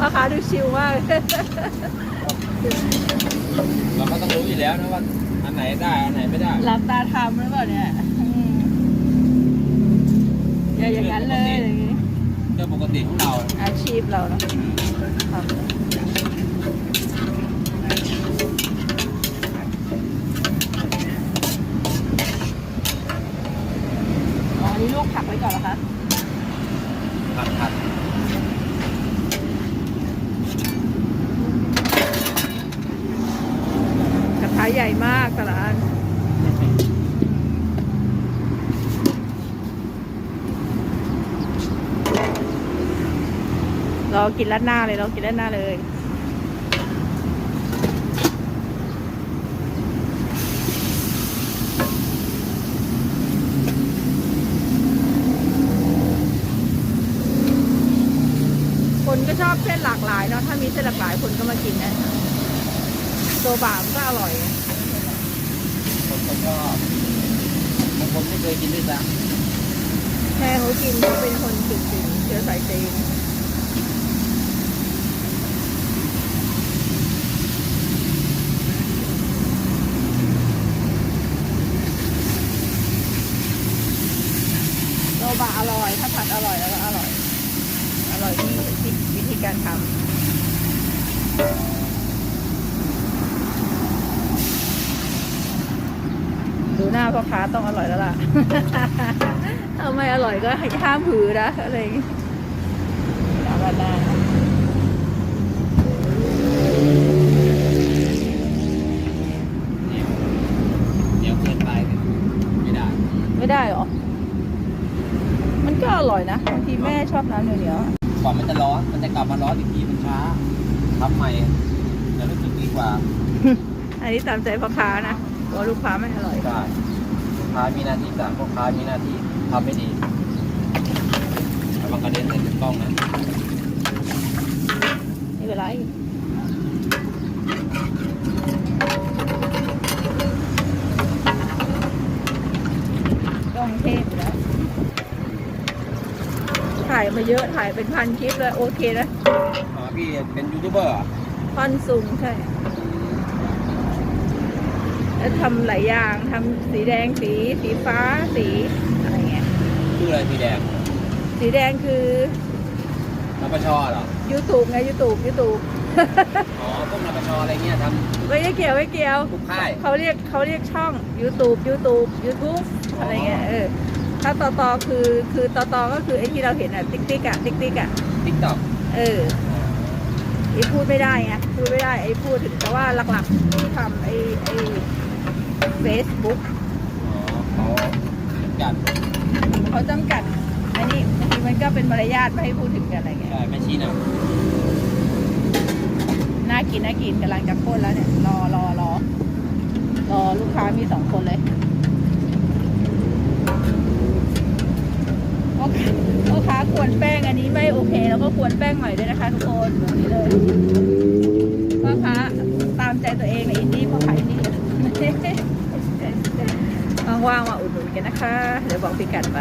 พ่อค้าดูชิลมากเราก็ต้องรู้อยู่แล้วนะว่าอันไหนได้อันไหนไม่ได้หลับตาทำหรือเปล่าเนี่ยอืมอย่าอย่างนั้นเลยอย่างงี้เรื่องปกติของเราอาชีพเราเนาะครับอ๋ออันนี่ลูกผักไว้ก่อนเหรอคะ ผัดผัด กระทะ ใหญ่มากแต่ละอันรอกินรัดหน้าเลยรอกินรัดหน้าเลยคนก็ชอบเส้นหลากหลายเนาะถ้ามีเส้นหลากหลายคนก็มากินนะ โซบะมันก็อร่อยคนก็ชอบบางคนไม่เคยกินด้วยซ้แม่เขากินเขาเป็นคนจุดจีนเชื้อสายจีนโซบะอร่อย ถ้าผัดอร่อยแล้วก็อร่อย อร่อยที่ที่วิธีการทำ ดูหน้าพ่อค้าต้องอร่อยแล้วล่ะถ้าไม่อร่อยก็ให้ห้ามผือนะอะไรอย่างงี้แล้วก็ได้ำเหนียวเหนียวเกินไปไม่ได้ไม่ได้หรอ มันก็อร่อยนะบางทีแม่ชอบน้ำเหนียวๆอะกว่ามันจะร้อน มันจะกลับมาร้อนอีกทีมันช้าทำใหม่จะรู้สึกดีกว่า อันนี้ตามใจพ่อค้านะ กลัวลูกค้าไม่อร่อย ได้ลูกค้ามีหน้าที่สั่งพ่อค้ามีหน้าที่ทำไม่ดีระวังกระเด็นใส่ถุงกล้องนะไม่เป็นไรต้องเทศอยู่แล้วถ่ายมาเยอะถ่ายเป็นพันคลิปเลย โอเคนะอ๋อพี่เป็นยูทูบเบอร์เหรอฟันซุงใช่แล้ว ทำหลายอย่างทำสีแดงสีสีฟ้าสีอะไรเงี้ยชื่ออะไรพี่แดงสีแดงคือนปชเหรอ YouTube ไง YouTube YouTube อ๋อพวกนปชอะไรเงี้ยทไม่ได้เกี่ยวไม่เกี่ยวำทุกค่าย เขาเรียกเขาเรียกช่อง YouTube YouTube YouTube อ๋ออ อะไรเงี้ยเออถ้าต่อต่อคือคือต่อต่อก็คือไอ้ที่เราเห็นอะติ๊กติ๊กอะติ๊กติ๊กอะทิกตอกเออไอ้พูดไม่ได้ไงพูดไม่ได้ไอ้พูดถึงแต่ว่าหลักๆที่ทำไอ้ไอ้ เฟซบุ๊กอ๋อเขาจัดเขาจำกัด อันนี้บางทีมันก็เป็นมารยาทไม่ให้พูดถึงกันอะไรเงี้ยใช่แม่ชี้นน่ากินน่ากินกำลังจะพ่นแล้วเนี่ย รอรอรอรอลูกค้ามีสองคนเลยพ่อค้าพ่อค้าควรแป้งอันนี้ไม่โอเค แล้วก็ควรแป้งใหม่ด้วยนะคะทุกคนแบบนี้เลยพ่อค้าตามใจตัวเองในอินดี้พ่อขายอินดี้ ว่างๆมาอุดหนุนกันนะคะ เดี๋ยวบอกพิกัดไป